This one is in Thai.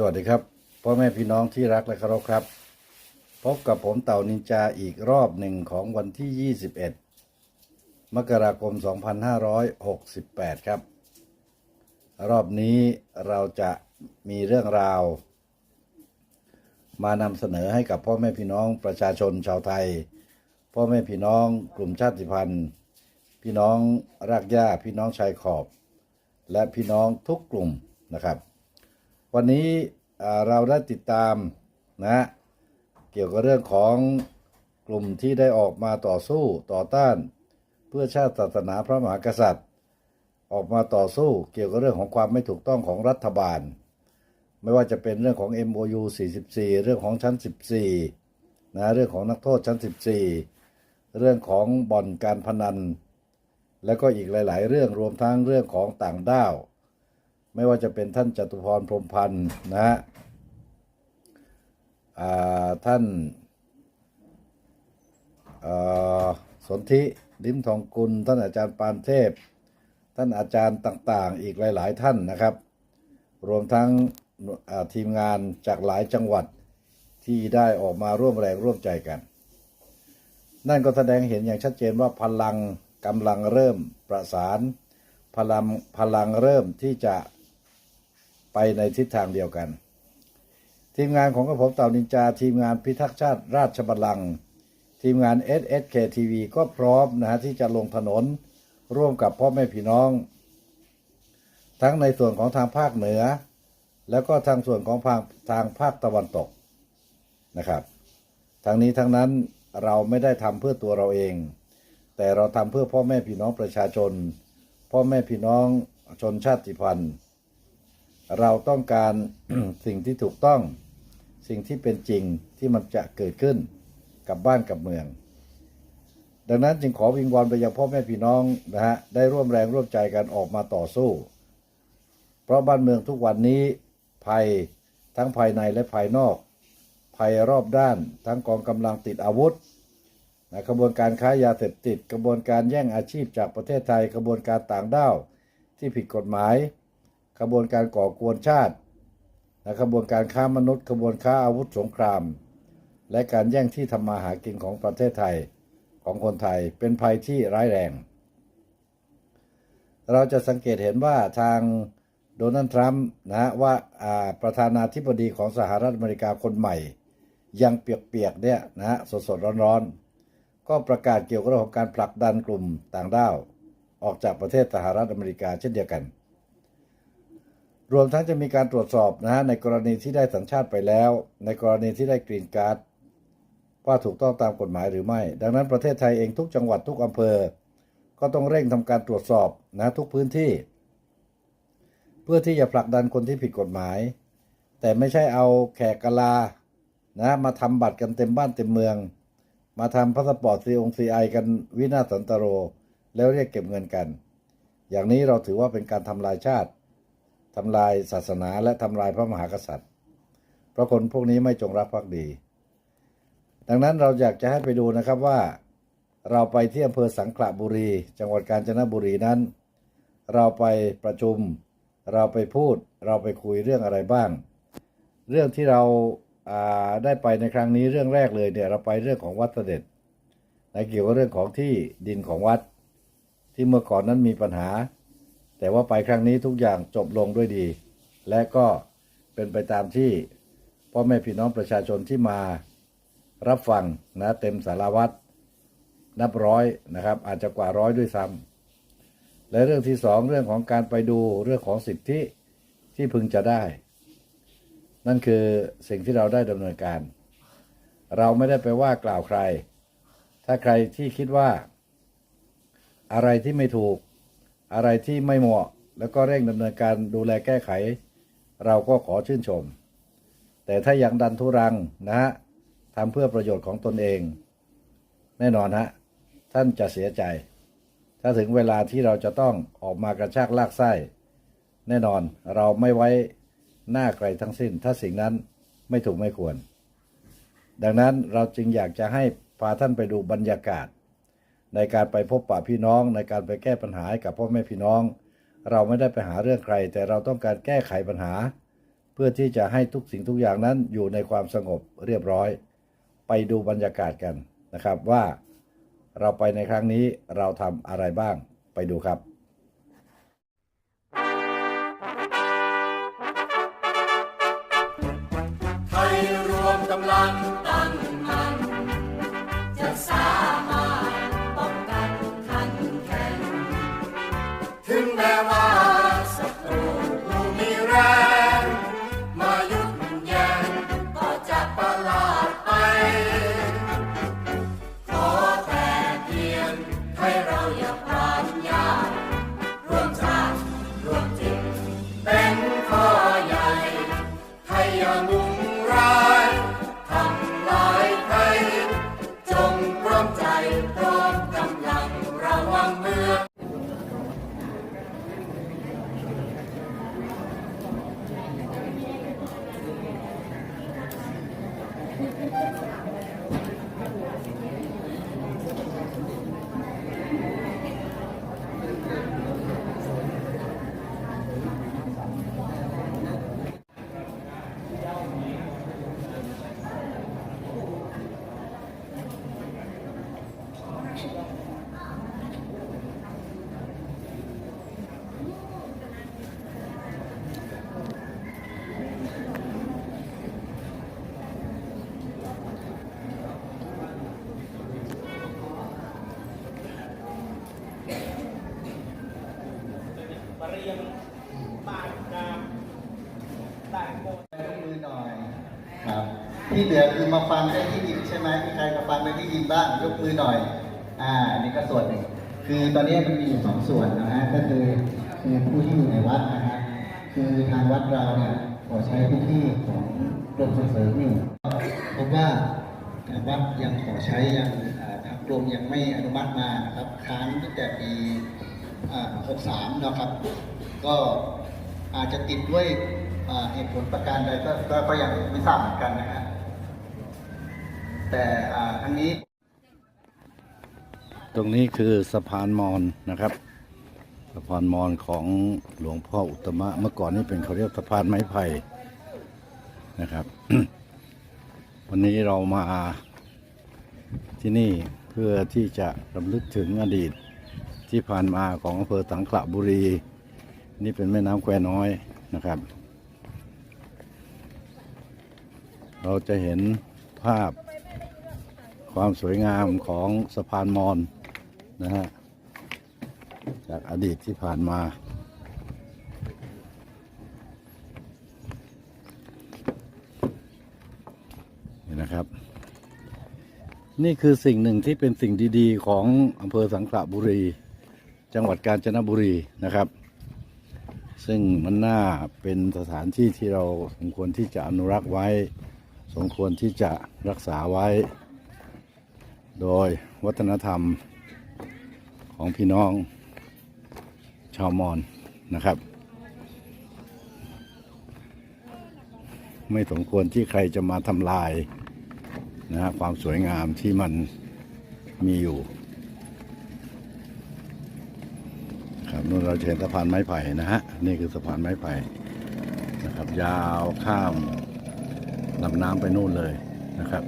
สวัสดีครับพ่อแม่พี่น้องที่รักและเคารพครับ พบกับผมเต่านินจาอีกรอบหนึ่งของวันที่ 21 มกราคม 2568 ครับ รอบนี้เราจะมีเรื่องราว มานำเสนอให้กับพ่อแม่พี่น้องประชาชนชาวไทย พ่อแม่พี่น้องกลุ่มชาติพันธุ์ พี่น้องรากหญ้าพี่น้องชายขอบ และพี่น้องทุกกลุ่มนะครับ วันนี้เราได้ติดตามนะ เกี่ยวกับเรื่องของกลุ่มที่ได้ออกมาต่อสู้ต่อต้าน เพื่อชาติศาสนาพระมหากษัตริย์ ออกมาต่อสู้เกี่ยวกับเรื่องของความไม่ถูกต้องของรัฐบาล ไม่ว่าจะเป็นเรื่องของ MOU 44 เรื่องของชั้น 14นะเรื่องของนักโทษชั้น 14 เรื่องของบ่อนการพนัน แล้วก็อีกหลาย ๆ เรื่องรวมทั้งเรื่องของต่างด้าว ไม่ว่าจะเป็นท่านจตุพรพรมพันธ์นะฮะท่านสนธิลิ้มทองกุล ท่านอาจารย์ปานเทพ ท่านอาจารย์ต่างๆ อีกหลาย ๆ ท่านนะครับ รวมทั้งทีมงานจากหลายจังหวัดที่ได้ออกมาร่วมแรงร่วมใจกัน นั่นก็แสดงเห็นอย่างชัดเจนว่าพลังกำลังเริ่มประสาน พลังพลังเริ่มที่จะ ไปในทิศทางเดียวกัน ทีมงานของกระผมเต่านินจา ทีมงานพิทักษ์ชาติราชบัลลังก์ทีมงาน SSK TV ก็พร้อมนะฮะที่จะลงถนนร่วมกับพ่อแม่พี่น้อง ทั้งในส่วนของทางภาคเหนือ แล้วก็ทางส่วนของทางทางภาคตะวันตกนะครับทั้งนี้ทั้งนั้นเราไม่ได้ทำเพื่อตัวเราเอง แต่เราทำเพื่อพ่อแม่พี่น้องประชาชน พ่อแม่พี่น้องชนชาติพันธุ์ เราต้องการสิ่งที่ถูกต้อง สิ่งที่เป็นจริงที่มันจะเกิดขึ้นกับบ้านกับเมือง ดังนั้นจึงขอวิงวอนไปยังพ่อแม่พี่น้องนะฮะได้ร่วมแรงร่วมใจกันออกมาต่อสู้ เพราะบ้านเมืองทุกวันนี้ภัยทั้งภายในและภายนอก ภัยรอบด้าน ทั้งกองกำลังติดอาวุธนะกระบวนการค้ายาเสพติด กระบวนการแย่งอาชีพจากประเทศไทยกระบวนการต่างด้าวที่ผิดกฎหมาย กระบวนการก่อกวนชาตินะกระบวนการค้ามนุษย์กระบวนค้าอาวุธสงคราม และการแย่งที่ทำมาหากินของประเทศไทยของคนไทยเป็นภัยที่ร้ายแรง เราจะสังเกตเห็นว่าทางโดนัลด์ทรัมป์นะฮะว่าอ่าประธานาธิบดีของสหรัฐอเมริกาคนใหม่ ยังเปียกๆเนี่ยนะฮะสดๆร้อนๆ ก็ประกาศเกี่ยวกับเรื่องของการผลักดันกลุ่มต่างด้าว ออกจากประเทศสหรัฐอเมริกาเช่นเดียวกัน รวมทั้งจะมีการตรวจสอบนะฮะในกรณีที่ได้สัญชาติไปแล้ว ในกรณีที่ได้กรีนการ์ดว่าถูกต้องตามกฎหมายหรือไม่ ดังนั้นประเทศไทยเองทุกจังหวัดทุกอำเภอ ก็ต้องเร่งทำการตรวจสอบนะทุกพื้นที่ เพื่อที่จะผลักดันคนที่ผิดกฎหมาย แต่ไม่ใช่เอาแขกกะลานะมาทำบัตรกันเต็มบ้านเต็มเมือง มาทำพาสปอร์ตซีองซีไอกันวินาศสันตโร แล้วเรียกเก็บเงินกัน อย่างนี้เราถือว่าเป็นการทำลายชาติ ทำลายศาสนาและทำลายพระมหากษัตริย์ เพราะคนพวกนี้ไม่จงรักภักดี ดังนั้นเราอยากจะให้ไปดูนะครับว่า เราไปที่อำเภอสังขละบุรี จังหวัดกาญจนบุรีนั้น เราไปประชุม เราไปพูด เราไปคุยเรื่องอะไรบ้าง เรื่องที่เราาได้ไปในครั้งนี้เรื่องแรกเลยเนี่ยเราไปเรื่องของวัดเสด็จในเกี่ยวกับเรื่องของที่ดินของวัด ที่เมื่อก่อนนั้นมีปัญหา แต่ว่าไปครั้งนี้ทุกอย่างจบลงด้วยดี และก็เป็นไปตามที่พ่อแม่พี่น้องประชาชนที่มารับฟังนะเต็มสารวัตรนับร้อยนะครับ อาจจะกว่าร้อยด้วยซ้ำและเรื่องที่สองเรื่องของการไปดูเรื่องของสิทธิที่พึงจะได้ นั่นคือสิ่งที่เราได้ดำเนินการ เราไม่ได้ไปว่ากล่าวใคร ถ้าใครที่คิดว่า อะไรที่ไม่ถูก อะไรที่ไม่เหมาะ แล้วก็เร่งดำเนินการดูแลแก้ไข เราก็ขอชื่นชม แต่ถ้ายังดันทุรังนะฮะทำเพื่อประโยชน์ของตนเอง แน่นอนฮะท่านจะเสียใจ ถ้าถึงเวลาที่เราจะต้องออกมากระชากลากไส้ แน่นอนเราไม่ไว้หน้าใครทั้งสิ้น ถ้าสิ่งนั้นไม่ถูกไม่ควร ดังนั้นเราจึงอยากจะให้พาท่านไปดูบรรยากาศ ในการไปพบปะพี่น้อง ในการไปแก้ปัญหาให้กับพ่อแม่พี่น้อง เราไม่ได้ไปหาเรื่องใคร แต่เราต้องการแก้ไขปัญหา เพื่อที่จะให้ทุกสิ่งทุกอย่างนั้นอยู่ในความสงบเรียบร้อย ไปดูบรรยากาศกันนะครับว่าเราไปในครั้งนี้เราทำอะไรบ้างไปดูครับไทยรวมกำลัง ถึง ที่เหลือคือมาฟังได้ที่ยินใช่ไหมมีใครมาฟังได้ที่ยินบ้างยกมือหน่อย อ่าอันนี่ก็ส่วนหนึ่งคือตอนนี้มันมีอยู่สองส่วนนะฮะก็คือคือผู้ที่อยู่ในวัดนะฮะคือทางวัดเราเนี่ยขอใช้พื้นที่ของกรมส่งเสริมอยู่พบว่าวัดยังขอใช้ยังอ่าทางกรมยังไม่อนุมัติมานะครับค้างตั้งแต่ปีอ่า63นะครับ ก็อาจจะติดด้วยอ่าเหตุผลประการใดก็ก็ก็ยังไม่ทราบเหมือนกันนะฮะ แต่อ่าอันนี้ ตรงนี้คือสะพานมอญนะครับ สะพานมอญของหลวงพ่ออุตตมะ เมื่อก่อนนี่เป็นเขาเรียกสะพานไม้ไผ่นะครับ วันนี้เรามาที่นี่เพื่อที่จะรำลึกถึงอดีตที่ผ่านมาของอำเภอสังขละบุรี นี่เป็นแม่น้ำแควน้อยนะครับ เราจะเห็นภาพ ความสวยงามของสะพานมอญนะฮะจากอดีตที่ผ่านมา นี่นะครับ นี่คือสิ่งหนึ่งที่เป็นสิ่งดี ๆ ของอำเภอสังขละบุรี จังหวัดกาญจนบุรีนะครับ ซึ่งมันน่าเป็นสถานที่ที่เราสมควรที่จะอนุรักษ์ไว้ สมควรที่จะรักษาไว้ โดยวัฒนธรรมของพี่น้องชาวมอญนะครับ ไม่สมควรที่ใครจะมาทำลายนะฮะความสวยงามที่มันมีอยู่ครับนู่นเราเห็นสะพานไม้ไผ่นะฮะนี่คือสะพานไม้ไผ่นะครับ ยาวข้ามลำน้ำไปนู่นเลยนะครับ